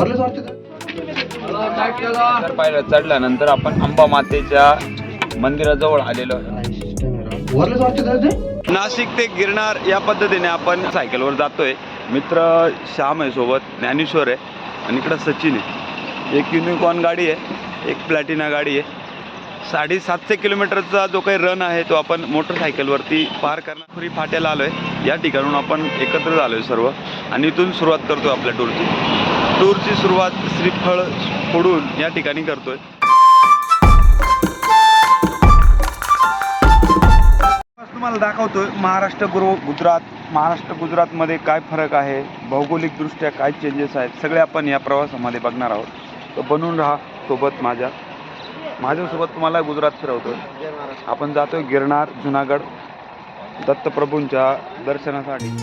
वाटते पाहिलं चढल्यानंतर आपण अंबा मातेच्या मंदिराजवळ आलेलो वरलेच वाटते नाशिक ते गिरनार या पद्धतीने आपण सायकलवर जातोय. मित्र श्याम आहे सोबत ज्ञानेश्वर आहे आणि इकडं सचिन आहे. एक युनिकॉर्न गाडी आहे एक प्लॅटिना गाडी आहे. साडेसातशे किलोमीटरचा जो काही रन आहे तो आपण मोटरसायकलवरती पार करणार फाट्याला आलो आहे या ठिकाणून आपण एकत्र झालो आहे सर्व. आणि इथून सुरुवात करतो आपल्या टूरची टूरची सुरुवात श्रीफळ फोडून या ठिकाणी करतोय. तुम्हाला दाखवतोय महाराष्ट्र गुरु गुजरात. महाराष्ट्र गुजरातमध्ये काय फरक आहे? भौगोलिकदृष्ट्या काय चेंजेस आहेत? सगळे आपण या प्रवासामध्ये बघणार आहोत. तर बनून राहा सोबत माझ्या. माझ्यासोबत तुम्हाला गुजरात फिरवतोय. आपण जातोय गिरनार जुनागड दत्तप्रभूंच्या दर्शनासाठी.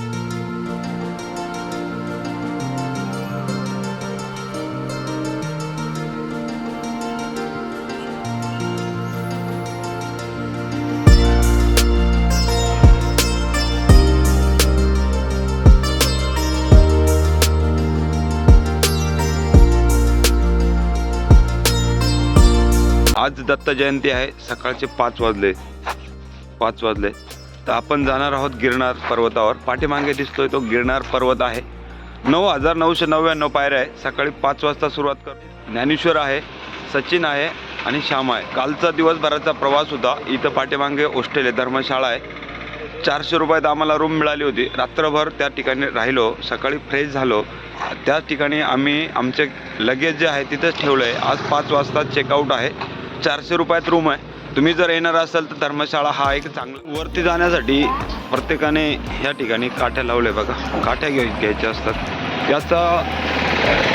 आज दत्त जयंती आहे. सकाळचे पाच वाजले. पाच वाजले. तर आपण जाणार आहोत गिरनार पर्वतावर. पाठीमागे दिसतोय तो गिरनार पर्वत आहे. नऊ हजार नऊशे नव्याण्णव पायऱ्या आहे. सकाळी पाच वाजता सुरुवात कर ज्ञानेश्वर आहे सचिन आहे आणि श्याम आहे. कालचा दिवसभराचा प्रवास होता. इथं पाठीमागे हॉस्टेल आहे धर्मशाळा आहे. चारशे रुपयात आम्हाला रूम मिळाली होती. रात्रभर त्या ठिकाणी राहिलो. सकाळी फ्रेश झालो. त्या ठिकाणी आम्ही आमचे लगेज जे आहे तिथंच ठेवलं आहे आज पाच वाजता चेकआउट आहे. चारशे रुपयात रूम आहे. तुम्ही जर येणार असाल तर धर्मशाळा हा एक चांगला वरती जाण्यासाठी प्रत्येकाने या ठिकाणी काठ्या लावल्या बघा. काठ्या घेऊ घ्यायच्या असतात. याचा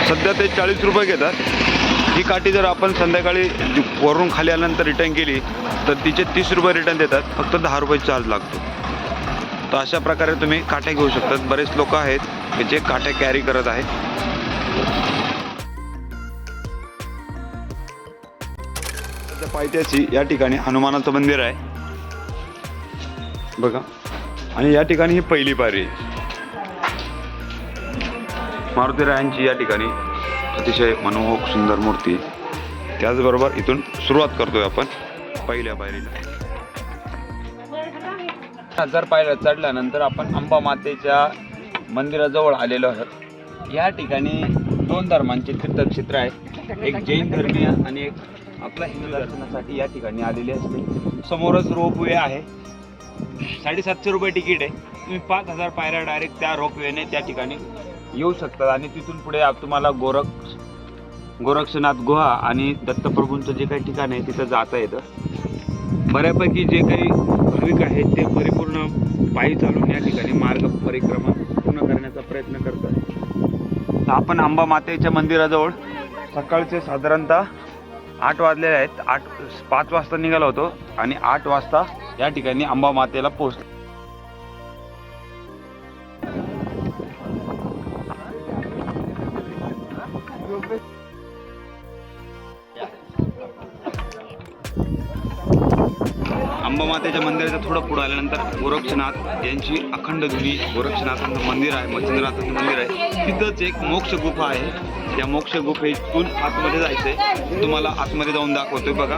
सध्या ते चाळीस रुपये घेतात. ही काठी जर आपण संध्याकाळी वरून खाली आल्यानंतर रिटर्न केली तर तिचे तीस रुपये रिटर्न देतात. फक्त दहा रुपये चार्ज लागतो. तर अशा प्रकारे तुम्ही काठ्या घेऊ शकतात. बरेच लोक आहेत की जे काठ्या कॅरी करत आहेत. त्या पायथ्याशी या ठिकाणी हनुमानाचं मंदिर आहे. बघा. आणि या ठिकाणी ही पहिली पायरी आहे. मारुती रायांची या ठिकाणी अतिशय मनमोहक सुंदर मूर्ती त्याचबरोबर इथून सुरुवात करतोय आपण पहिल्या पायरीला. हजार पायऱ्या चढल्यानंतर आपण अंबा मातेच्या मंदिराजवळ आलेलो आहोत. या ठिकाणी दोन धर्मांचे तीर्थक्षेत्र आहे. एक जैन धर्मीय आणि एक आपला हिंदू दर्शनासाठी या ठिकाणी आलेले असते. समोरच रोपवे आहे. साडेसातशे रुपये तिकीट आहे. तुम्ही पाच हजार पायऱ्या डायरेक्ट त्या रोपवेने त्या ठिकाणी येऊ शकतात आणि तिथून पुढे तुम्हाला गोरख गोरक्षनाथ गुहा आणि दत्तप्रभूंचं जे काही ठिकाण आहे तिथं जाता येतं. बऱ्यापैकी जे काही भाविक आहेत ते परिपूर्ण पायी चालून या ठिकाणी मार्ग परिक्रमा पूर्ण करण्याचा प्रयत्न करतात. तर आपण अंबामातेच्या मंदिराजवळ सकाळचे साधारणतः आठ वाजलेले आहेत. आठ पाच वाजता निघालो होतो आणि आठ वाजता या ठिकाणी अंबा मातेला पोहोचलो. मातेच्या मंदिराच्या थोडं पुढं आल्यानंतर गोरक्षनाथ यांची अखंड धुनी गोरक्षनाथांचं मंदिर आहे मच्छिंद्रनाथांचं मंदिर आहे. तिथंच एक मोक्ष गुफा आहे. या मोक्ष गुफेतून आतमध्ये जायचंय. तुम्हाला आतमध्ये जाऊन दाखवतोय बघा.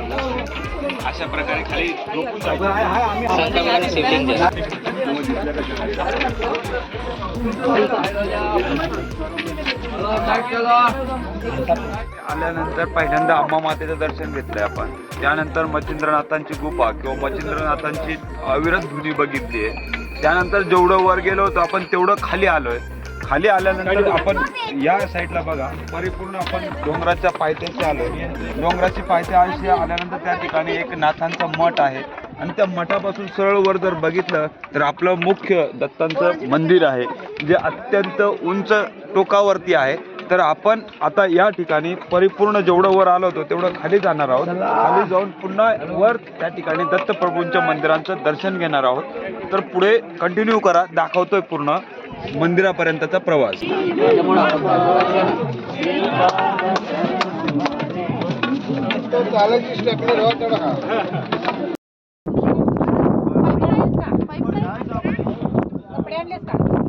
अशा प्रकारे खाली झोपून आल्यानंतर पहिल्यांदा अम्मा मातेचं दर्शन घेतलंय आपण. त्यानंतर मच्छिंद्रनाथांची गुफा किंवा मच्छिंद्रनाथांची अविरत धुनी बघितली आहे. त्यानंतर जेवढं वर गेलो होतो आपण तेवढं खाली आलोय. खाली आल्यानंतर आपण या साईडला बघा. परिपूर्ण आपण डोंगराच्या पायथ्याशी आलो डोंगराची पायथ्याशी आल्यानंतर त्या ठिकाणी एक नाथांचा मठ आहे. आणि त्या मठापासून सरळ वर जर बघितलं तर आपलं मुख्य दत्तांचं मंदिर आहे जे अत्यंत उंच टोकावरती आहे. तर आपण आता या ठिकाणी परिपूर्ण जेवढं वर आलो होतो तेवढं खाली जाणार आहोत. खाली जाऊन पुन्हा वर त्या ठिकाणी दत्तप्रभूंच्या मंदिरांचं दर्शन घेणार आहोत. तर पुढे कंटिन्यू करा दाखवतोय पूर्ण मंदिरापर्यंतचा प्रवास. कपडे का?